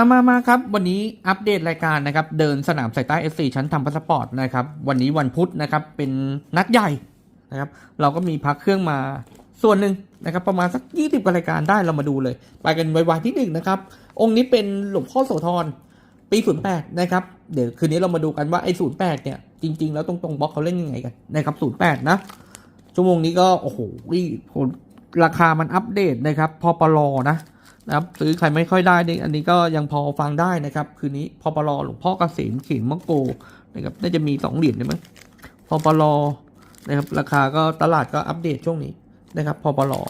มา มาครับ วันนี้อัปเดตรายการนะครับ เดินสนามสายใต้ FC ชั้นทำพาสปอร์ตนะครับ วันนี้วันพุธนะครับ เป็นนัดใหญ่นะครับ เราก็มีพักเครื่องมาส่วนหนึ่งนะครับ ประมาณสัก 20กว่ารายการได้เรามาดูเลย ไปกันไวๆที่หนึ่งนะครับ องค์นี้เป็นหลวงพ่อโสธรปี 08 นะครับ เดี๋ยวคืนนี้เรามาดูกันว่าไอ้ 08 เนี่ย จริง ๆ แล้วตรงๆบล็อกเขาเล่นยังไงกันนะครับ 08 นะ ชั่วโมงนี้ก็โอ้โหราคามันอัปเดตนะครับ พอปลอนะ นะครับซื้อใครไม่ค่อยได้นี่อันนี้ก็ยังพอฟังได้นะครับ คืนนี้พอปลอหลวงพ่อเกษมเขียนมะโกนะครับน่าจะมีสองเหรียญใช่ไหมพอปลอนะครับราคาก็ตลาดก็อัปเดตช่วงนี้นะครับพอปลอ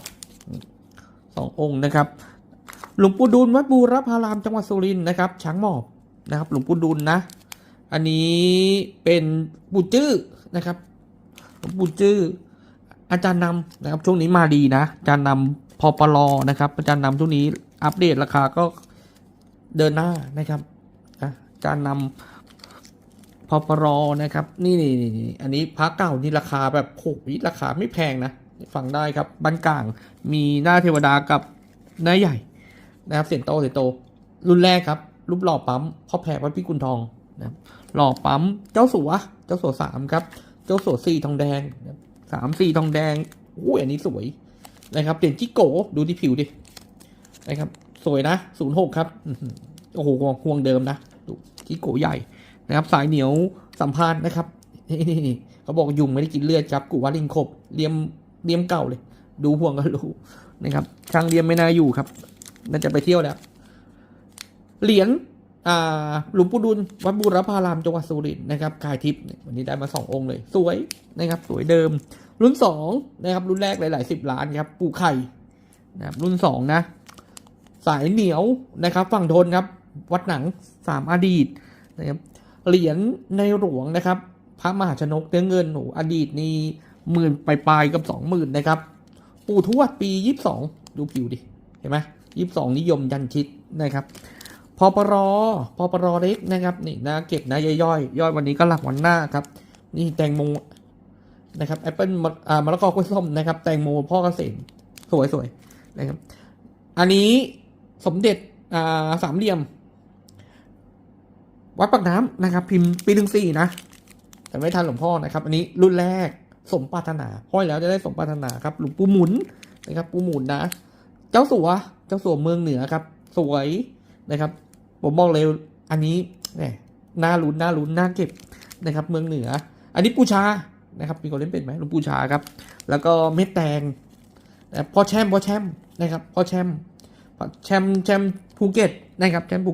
สององค์นะครับ หลวงปู่ดุลวัดบูรพารามจังหวัดสุรินทร์นะครับช้างหมอบนะครับหลวงปู่ดุลนะ อันนี้เป็นปู่จื้อนะครับหลวงปู่จื้ออาจารย์นำนะครับช่วงนี้มาดีนะอาจารย์นำพอปลอนะครับอาจารย์นำช่วงนี้ อัปเดตราคาก็เดินหน้านะครับนะอารนำพอปลอนะครับนี่นี่นี่นี่อันนี้พระเก่านี่ราคาแบบโหราคาไม่แพงนะฟังได้ครับบ้านกลางมีหน้าเทวดากับหน้าใหญ่นะครับเสียนโตเสียนโต รุ่นแรกครับ รูปหล่อปั๊มพ่อแพรวัดพิกุลทองนะหล่อปั๊มเจ้าสัวเจ้าสัวสามครับ เจ้าสัวสี่ทองแดงสามสี่ทองแดงอุ้ยอันนี้สวยนะครับเปลี่ยนจิโกดูที่ผิวดิ นะครับ สวยนะศูนย์หกครับโอ้โหห่วงเดิมนะดูจิโกใหญ่นะครับ สายเหนียวสัมพันธ์นะครับนี่นี่เขาบอกยุงไม่ได้กินเลือดครับกูว่าลิงขบเลียมเลียมเก่าเลย ดูห่วงก็รู้นะครับช่างเลียมไม่น่าอยู่ครับน่าจะไปเที่ยวแล้วเหรียญอ่าหลวงปู่ดุลวัดบูรพารามจังหวัดสุรินทร์นะครับกายทิพย์วันนี้ได้มาสององค์เลย สวยนะครับสวยเดิม รุ่นสองนะครับ รุ่นแรกหลายๆสิบล้านครับ ปู่ไข่นะครับรุ่นสองนะ สายเหนียวนะครับ ฝั่งทนครับ วัดหนังสามอดีตนะครับเหรียญในหลวงนะครับ พระมหาชนกเนื้อเงินโหอดีตนี่หมื่นปลายๆกับสองหมื่นนะครับ ปู่ทวดปียี่สิบสองดูผิวดิ เห็นไหมยี่สิบสองนิยมยันชิดนะครับพอปรอพอปรอเล็กนะครับนี่นะเก็บนะย่อยย่อยวันนี้ก็หลักวันหน้าครับ นี่แตงโมนะครับแอปเปิลอ่ามะละกอกล้วยส้มนะครับ แตงโมพ่อเกษมสวยๆนะครับ อันนี้ สมเด็จสามเหลี่ยม วัดปากน้ำนะครับ พิมพ์ปีหนึ่งสี่นะ แต่ไม่ทันหลวงพ่อนะครับ อันนี้รุ่นแรกสมปรารถนาห้อยแล้วจะได้สมปรารถนาครับ หลวงปู่หมุนนะครับ ปู่หมุนนะ เจ้าสัว เจ้าสัวเมืองเหนือครับ สวยนะครับ ผมบอกเลยอันนี้แหมน่าลุ้นน่าลุ้นน่าเก็บนะครับ เมืองเหนือ อันนี้ปูชานะครับมีคนเล่นเป็นไหมหลวงปู่ชาครับ แล้วก็เม็ดแตงนะพ่อแช่มพ่อแช่มนะครับพ่อแชมป์พ่อ แชมป์แชมป์ภูเก็ตนะครับแชมป์ภู